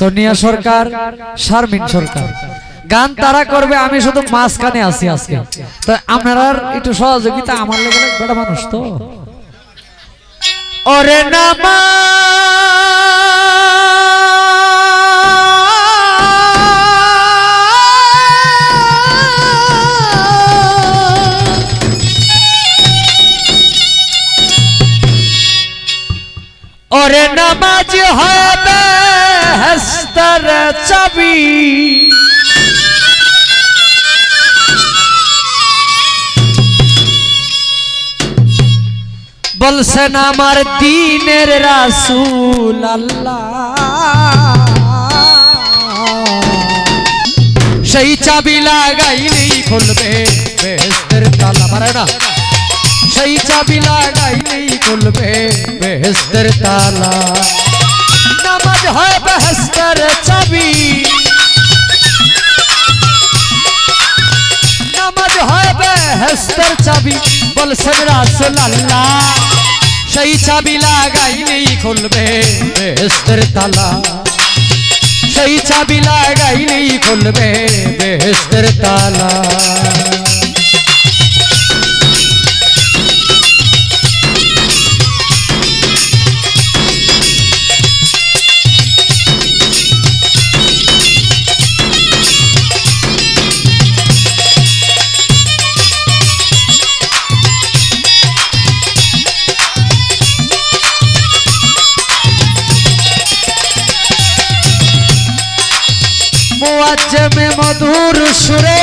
সোনিয়া সরকার, শারমিন সরকার। গান তারা করবে, আমি শুধু মাঝখানে আছি আজকে। তো আপনারা একটু সহযোগিতা আমার লেগে বেটা মানুষ তো। ওরে নামা! ওরে নামাজ হবে হস্তর চাবি বলছেন আমার দিনের রাসুল আল্লাহ সেই চাবি লাগাইলেই খুলবে বেহেস্তের তালা মারে না সেই চাবি লাগাইলেই খুলবে বেহেস্তের তালা। নামাজ হয় বেহেস্তের চাবি। নামাজ হয় বেহেস্তের চাবি। বলছেন রাসুল আল্লাহ সেই চাবি লাগাইলেই খুলবে বেহেস্তের তালা। সেই চাবি লাগাইলেই খুলবে বেহেস্তের তালা। মুয়াজ্জমে মধুর সুরে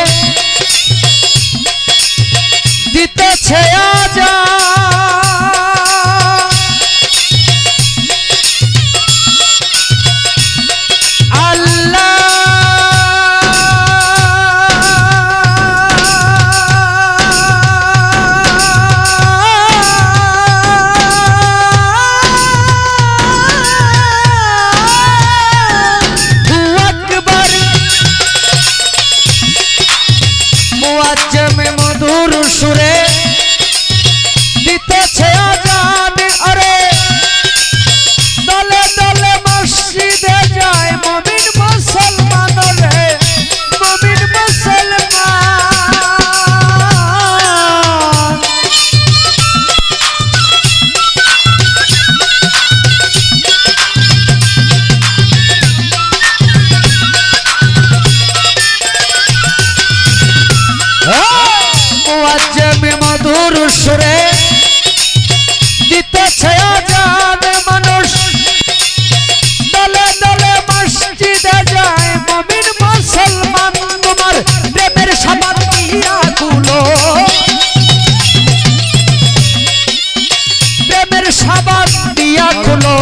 দিয়া গুলো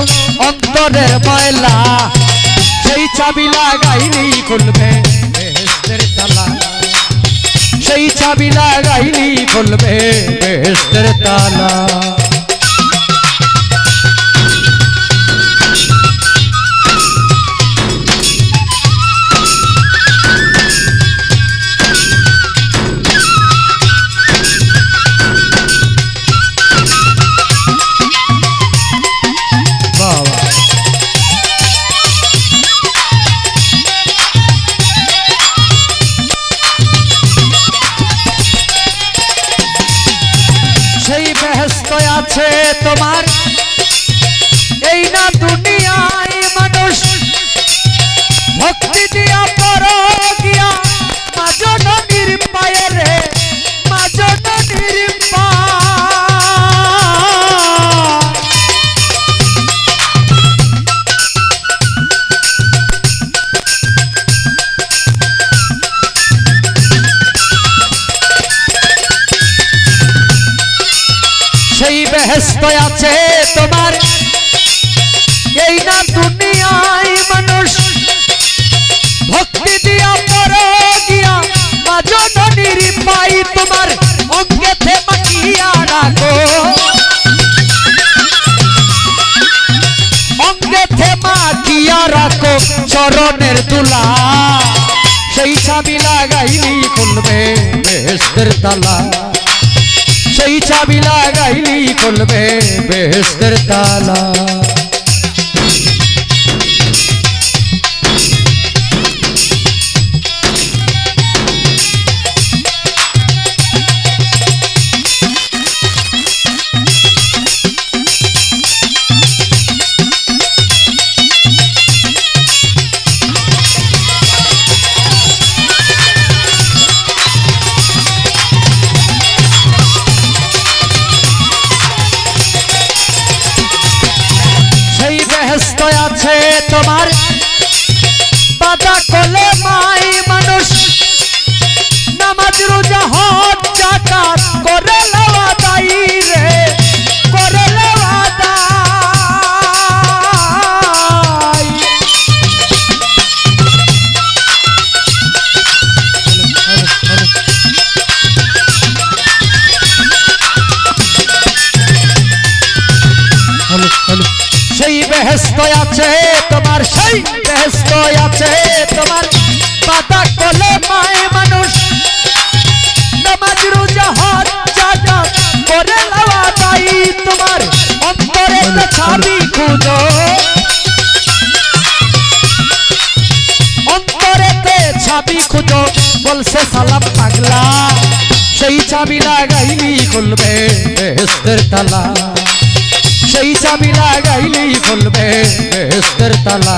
অন্তরের ময়লা। সেই চাবি লাগাইনি খুলবে তালা। সেই চাবি লাগাইনি খুলবে বেহেস্তের তালা। আছে তোমার। এই না দুনিয়ায় মানুষ। ভক্তি দিয়া পর বেহেস্ত আছে তোমার। এই না দুনিয়ায় মানুষ। ভক্তি দিয়া পর গিয়া মাজন নির্পাই তোমার অঙ্গেতে মাখিয়া রাখো। অঙ্গেতে মাখিয়া রাখো, চরণের তুলা সেই চাবি লাগাইলি খুলবে বেহেস্তের তালা। সেই চাবি লাগাইলি খুলবে বেহেস্তের তালা। তোমার। বাধা কলে মাই মানুষ। নামাজ রোজা হজ জাকাত করে লওয়া দাই রে। বেহেস্ত আছে তোমার, সেই বেহেস্ত আছে তোমার। পাতা কলে মায় মানুষ। নামাজ, রোজা, হজ, জাকাত করে লওয়া দাই তোমার। অন্তরে ছাবি খুঁজো। অন্তরেতে ছাবি খুঁজো, বলছে সালাম পাগলা। সেই চাবি লাগাইলি খুলবে বেহেস্তের তালা। চাবি লাগাইলি খুলবে বেস্তের তালা।